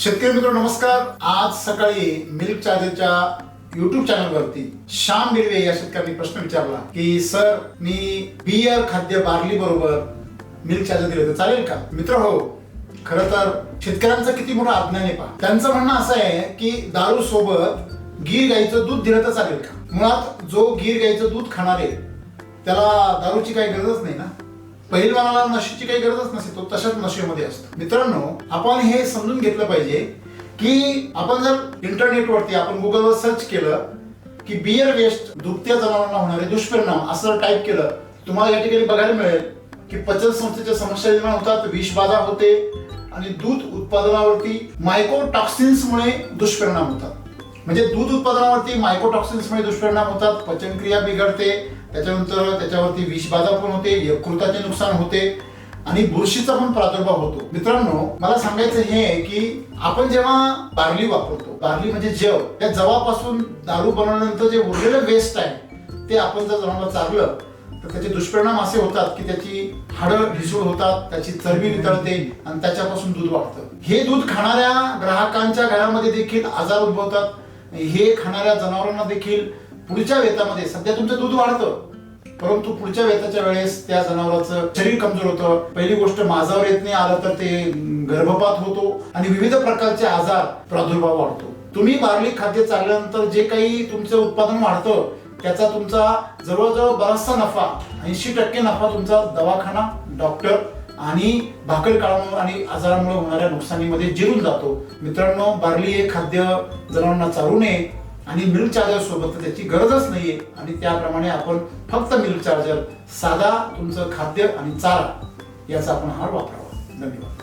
शेतकरी मित्र नमस्कार. आज सकाळी मिल्क चार्जरच्या युट्यूब चॅनलवरती श्याम बिर्वे या शेतकऱ्यांनी प्रश्न विचारला की सर मी बियर खाद्य बार्ली बरोबर मिल्क चार्जर दिलं तर चालेल का? मित्र हो. खर तर शेतकऱ्यांचं किती मोठं अज्ञान आहे पहा. त्यांचं म्हणणं असं आहे की दारू सोबत गीर गाईचं दूध दिलं तर चालेल का? मुळात जो गीर गाईचं दूध खाणार आहे त्याला दारूची काही गरजच नाही ना? पहिलवानाला नशेची काही गरजच नसते तो तशाच नशेमध्ये असतो. मित्रांनो आपण हे समजून घेतलं पाहिजे की आपण जर इंटरनेटवरती आपण गुगलवर सर्च केलं की बियर वेस्ट दुभत्या जनावरांना होणारे दुष्परिणाम असं टाईप केलं तुम्हाला या ठिकाणी बघायला मिळेल की पचन संस्थेच्या समस्या निर्माण होतात विषबाधा होते आणि दूध उत्पादनावरती मायकोटॉक्सिन्समुळे दुष्परिणाम होतात. म्हणजे दूध उत्पादनावरती मायकोटॉक्सिन्समुळे दुष्परिणाम होतात पचनक्रिया बिघडते त्याच्यानंतर त्याच्यावरती विषबाधा पण होते यकृताचे नुकसान होते आणि बुरशीचा पण प्रादुर्भाव होतो. मित्रांनो मला सांगायचं हे आहे की आपण जेव्हा बार्ली वापरतो बार्ली म्हणजे जव त्या जवापासून दारू बनवल्यानंतर जे उरलेलं वेस्ट आहे ते आपण जर जनावरांना चारलं तर त्याचे दुष्परिणाम असे होतात की त्याची हाडं ढिसूळ होतात त्याची चरबी वितळते आणि त्याच्यापासून दूध वाढतं. हे दूध खाणाऱ्या ग्राहकांच्या घरामध्ये देखील आजार उद्भवतात. हे खाणाऱ्या जनावरांना देखील पुढच्या वेतामध्ये सध्या तुमचं दूध वाढतं परंतु पुढच्या वेताच्या वेळेस त्या जनावराचं शरीर कमजोर होतं. पहिली गोष्ट माझावर येत नाही आलं तर ते गर्भपात होतो आणि विविध प्रकारचे आजार प्रादुर्भाव वाढतो. तुम्ही बार्ली खाद्य चालल्यानंतर जे काही तुमचं उत्पादन वाढतं त्याचा तुमचा जवळजवळ बराचसा नफा ऐंशी टक्के नफा तुमचा दवाखाना डॉक्टर आणि भाकड काळामुळे आणि आजारामुळे होणाऱ्या नुकसानीमध्ये जिरून जातो. मित्रांनो बार्ली हे खाद्य जनावरांना चालू नये आणि मिल्क चार्जर सोबत त्याची गरजच नाहीये. आणि त्याप्रमाणे आपण फक्त मिल्क चार्जर साधा तुमचं खाद्य आणि चारा याचा आपण आहार वापरावा. धन्यवाद.